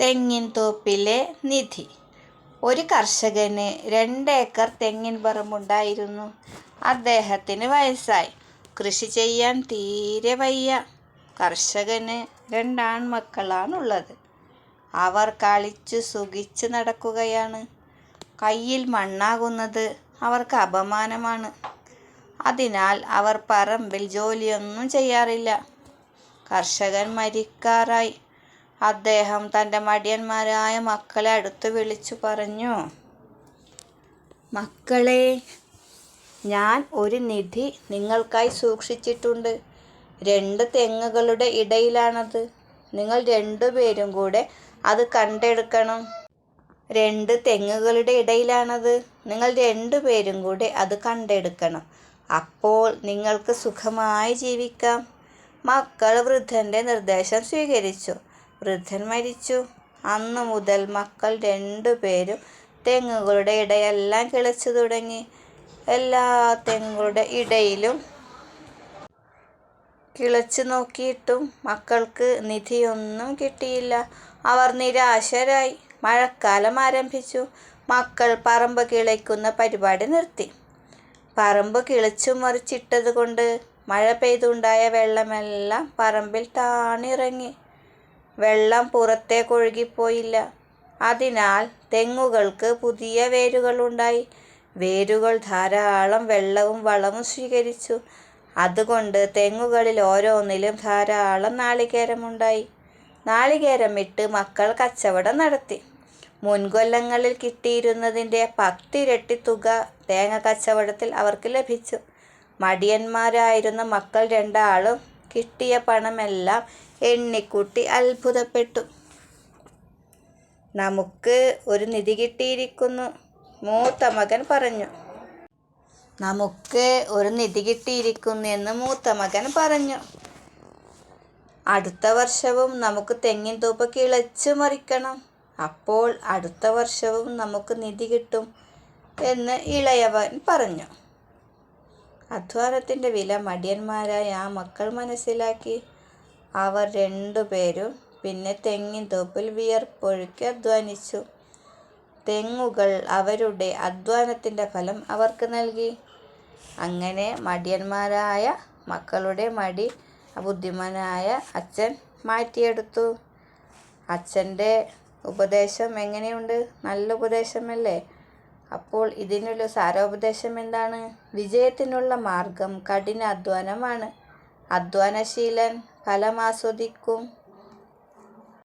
തെങ്ങിൻ തോപ്പിലെ നിധി ഒരു കർഷകന് രണ്ടേക്കർ തെങ്ങിൻ പറമ്പുണ്ടായിരുന്നു. അദ്ദേഹത്തിന് വയസ്സായി. കൃഷി ചെയ്യാൻ തീരെ വയ്യ. കർഷകന് രണ്ടാൺമക്കളാണുള്ളത്. അവർ കളിച്ചു സുഖിച്ച് നടക്കുകയാണ്. കയ്യിൽ മണ്ണാകുന്നത് അവർക്ക് അപമാനമാണ്. അതിനാൽ അവർ പറമ്പിൽ ജോലിയൊന്നും ചെയ്യാറില്ല. കർഷകൻ മരിക്കാറായി. അദ്ദേഹം തന്റെ മടിയന്മാരായ മക്കളെ അടുത്ത് വിളിച്ചു പറഞ്ഞു. മക്കളെ ഞാൻ ഒരു നിധി നിങ്ങൾക്കായി സൂക്ഷിച്ചിട്ടുണ്ട്. രണ്ട് തെങ്ങുകളുടെ ഇടയിലാണത്. നിങ്ങൾ രണ്ടുപേരും കൂടെ അത് കണ്ടെടുക്കണം. രണ്ട് തെങ്ങുകളുടെ ഇടയിലാണത്. നിങ്ങൾ രണ്ടുപേരും കൂടെ അത് കണ്ടെടുക്കണം. അപ്പോൾ നിങ്ങൾക്ക് സുഖമായി ജീവിക്കാം. " മക്കൾ വൃദ്ധന്റെ നിർദ്ദേശം സ്വീകരിച്ചു. വൃദ്ധൻ മരിച്ചു. അന്നുമുതൽ മക്കൾ രണ്ടുപേരും തെങ്ങുകളുടെ ഇടയെല്ലാം കിളച്ചു തുടങ്ങി. എല്ലാ തെങ്ങുകളുടെ ഇടയിലും കിളച്ചു നോക്കിയിട്ടും മക്കൾക്ക് നിധിയൊന്നും കിട്ടിയില്ല. അവർ നിരാശരായി. മഴക്കാലം ആരംഭിച്ചു. മക്കൾ പറമ്പ് കിളയ്ക്കുന്ന പരിപാടി നിർത്തി. പറമ്പ് കിളച്ചു മറിച്ചിട്ടത് കൊണ്ട് മഴ പെയ്തുണ്ടായ വെള്ളമെല്ലാം പറമ്പിൽ താണിറങ്ങി. വെള്ളം പുറത്തേക്കൊഴുകിപ്പോയില്ല. അതിനാൽ തെങ്ങുകൾക്ക് പുതിയ വേരുകളുണ്ടായി വേരുകൾ ധാരാളം വെള്ളവും വളവും സ്വീകരിച്ചു. അതുകൊണ്ട് തെങ്ങുകളിൽ ഓരോന്നിലും ധാരാളം നാളികേരമുണ്ടായി. നാളികേരം ഇട്ട് മക്കൾ കച്ചവടം നടത്തി. മുൻകൊല്ലങ്ങളിൽ കിട്ടിയിരുന്നതിന്റെ പത്തിരട്ടി തുക തേങ്ങ കച്ചവടത്തിൽ അവർക്ക് ലഭിച്ചു. മടിയന്മാരായിരുന്ന മക്കൾ രണ്ടാളും കിട്ടിയ പണമെല്ലാം എണ്ണിക്കൂട്ടി അത്ഭുതപ്പെട്ടു. "നമുക്ക് ഒരു നിധി കിട്ടിയിരിക്കുന്നു. " മൂത്ത മകൻ പറഞ്ഞു. "നമുക്ക് ഒരു നിധി കിട്ടിയിരിക്കുന്നു. " എന്ന് മൂത്ത മകൻ പറഞ്ഞു. "അടുത്ത വർഷവും നമുക്ക് തെങ്ങിൻ തൂപ്പ് കിളച്ചു മറിക്കണം. അപ്പോൾ അടുത്ത വർഷവും നമുക്ക് നിധി കിട്ടും. " എന്ന് ഇളയവൻ പറഞ്ഞു. അധ്വാനത്തിന്റെ വില മടിയന്മാരായ ആ മക്കൾ മനസ്സിലാക്കി. അവർ രണ്ടുപേരും പിന്നെ തെങ്ങിൻ തോപ്പിൽ വിയർപ്പൊഴുക്കി അധ്വാനിച്ചു. തെങ്ങുകൾ അവരുടെ അധ്വാനത്തിന്റെ ഫലം അവർക്ക് നൽകി. അങ്ങനെ മടിയന്മാരായ മക്കളുടെ മടി ബുദ്ധിമാനായ അച്ഛൻ മാറ്റിയെടുത്തു. അച്ഛന്റെ ഉപദേശം എങ്ങനെയുണ്ട്? നല്ല ഉപദേശമല്ലേ? അപ്പോൾ ഇതിനുള്ള സാരോപദേശം എന്താണ്? വിജയത്തിനുള്ള മാർഗം കഠിനാധ്വാനമാണ്. അധ്വാനശീലൻ ഫലം ആസ്വദിക്കും.